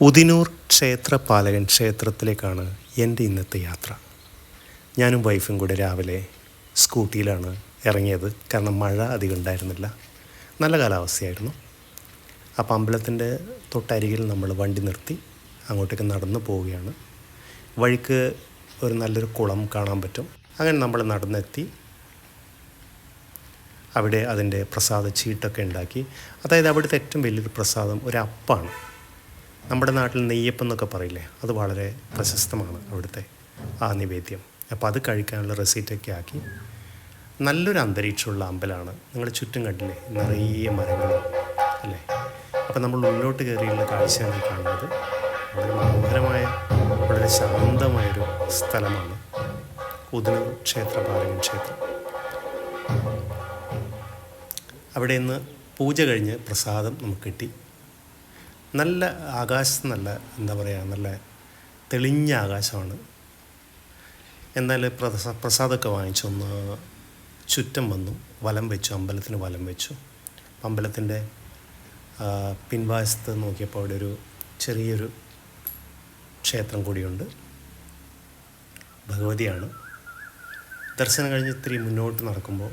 ഉദിനൂർ ക്ഷേത്രപാലകൻ ക്ഷേത്രത്തിലേക്കാണ് എന്റെ ഇന്നത്തെ യാത്ര. ഞാനും വൈഫും കൂടെ രാവിലെ സ്കൂട്ടിയിലാണ് ഇറങ്ങിയത്. കാരണം മഴ അധികം ഉണ്ടായിരുന്നില്ല. നല്ല കാലാവസ്ഥയായിരുന്നു. അപ്പം അമ്പലത്തിന്റെ തൊട്ടരികിൽ നമ്മൾ വണ്ടി നിർത്തി അങ്ങോട്ടേക്ക് നടന്നു പോവുകയാണ്. വഴിക്ക് ഒരു നല്ലൊരു കുളം കാണാൻ പറ്റും. അങ്ങനെ നമ്മൾ നടന്നെത്തി. അവിടെ അതിന്റെ പ്രസാദ ചീട്ടൊക്കെ ഉണ്ടാക്കി. അതായത് അവിടുത്തെ ഏറ്റവും വലിയൊരു പ്രസാദം ഒരു അപ്പാണ്. നമ്മുടെ നാട്ടിൽ നെയ്യപ്പം എന്നൊക്കെ പറയില്ലേ? അത് വളരെ പ്രശസ്തമാണ് അവിടുത്തെ ആ നിവേദ്യം. അപ്പോൾ അത് കഴിക്കാനുള്ള റെസീറ്റൊക്കെ ആക്കി നല്ലൊരു അന്തരീക്ഷമുള്ള അമ്പലമാണ്. നിങ്ങൾ ചുറ്റും കണ്ടില്ലേ? നിറയെ മരങ്ങൾ അല്ലേ? അപ്പോൾ നമ്മൾ ഉള്ളിലോട്ട് കയറിയുള്ള കാഴ്ചയാണ് കാണുന്നത്. വളരെ മനോഹരമായ വളരെ ശാന്തമായൊരു സ്ഥലമാണ് ഉദനൂർ ക്ഷേത്രപാലകൻ ക്ഷേത്രം. അവിടെ നിന്ന് പൂജ കഴിഞ്ഞ് പ്രസാദം നമുക്ക് കിട്ടി. നല്ല ആകാശം നല്ല എന്താ പറയുക നല്ല തെളിഞ്ഞ ആകാശമാണ്. എന്നാൽ പ്രസ പ്രസാദമൊക്കെ വാങ്ങിച്ചൊന്ന് ചുറ്റം വന്നു. വലം വെച്ചു അമ്പലത്തിന് വലം വെച്ചു. അമ്പലത്തിന്റെ പിൻവാശത്ത് നോക്കിയപ്പോൾ അവിടെ ഒരു ചെറിയൊരു ക്ഷേത്രം കൂടിയുണ്ട്. ഭഗവതിയാണ്. ദർശനം കഴിഞ്ഞ് ഇത്തിരി മുന്നോട്ട് നടക്കുമ്പോൾ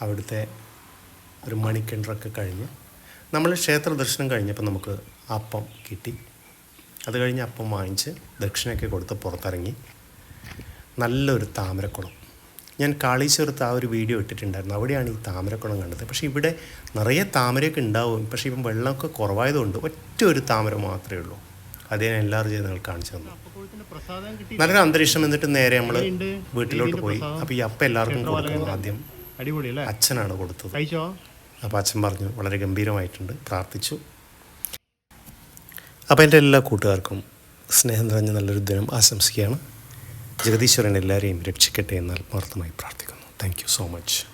അവിടുത്തെ ഒരു മണിക്കിണറൊക്കെ കഴിഞ്ഞ് നമ്മൾ ക്ഷേത്ര ദർശനം കഴിഞ്ഞപ്പോൾ നമുക്ക് അപ്പം കിട്ടി. അത് കഴിഞ്ഞ് അപ്പം വാങ്ങിച്ച് ദക്ഷിണയൊക്കെ കൊടുത്ത് പുറത്തിറങ്ങി. നല്ലൊരു താമരക്കുളം. ഞാൻ കാളീശ്വരത്ത് ആ ഒരു വീഡിയോ ഇട്ടിട്ടുണ്ടായിരുന്നു. അവിടെയാണ് ഈ താമരക്കുളം കണ്ടത്. പക്ഷേ ഇവിടെ നിറയെ താമരയൊക്കെ ഉണ്ടാവും. പക്ഷേ ഇപ്പം വെള്ളമൊക്കെ കുറവായതുകൊണ്ട് ഒറ്റ ഒരു താമര മാത്രമേ ഉള്ളൂ. അത് ഞാൻ എല്ലാവരും ചെയ്ത് നിങ്ങൾ കാണിച്ചു തന്നു. നല്ലൊരു അന്തരീക്ഷം എന്നിട്ട് നേരെ നമ്മൾ വീട്ടിലോട്ട് പോയി. അപ്പോൾ ഈ അപ്പം എല്ലാവർക്കും കൊടുക്കുന്നു ആദ്യം. അച്ഛനാണ് കൊടുത്തത്. അപ്പോൾ അച്ഛൻ പറഞ്ഞു വളരെ ഗംഭീരമായിട്ടുണ്ട് പ്രാർത്ഥിച്ചു. അപ്പോൾ എന്റെ എല്ലാ കൂട്ടുകാർക്കും സ്നേഹം നിറഞ്ഞ നല്ലൊരു ദിനം ആശംസിക്കുകയാണ്. ജഗദീശ്വരൻ എല്ലാവരെയും രക്ഷിക്കട്ടെ എന്ന് ആത്മാർത്ഥമായി പ്രാർത്ഥിക്കുന്നു. Thank so much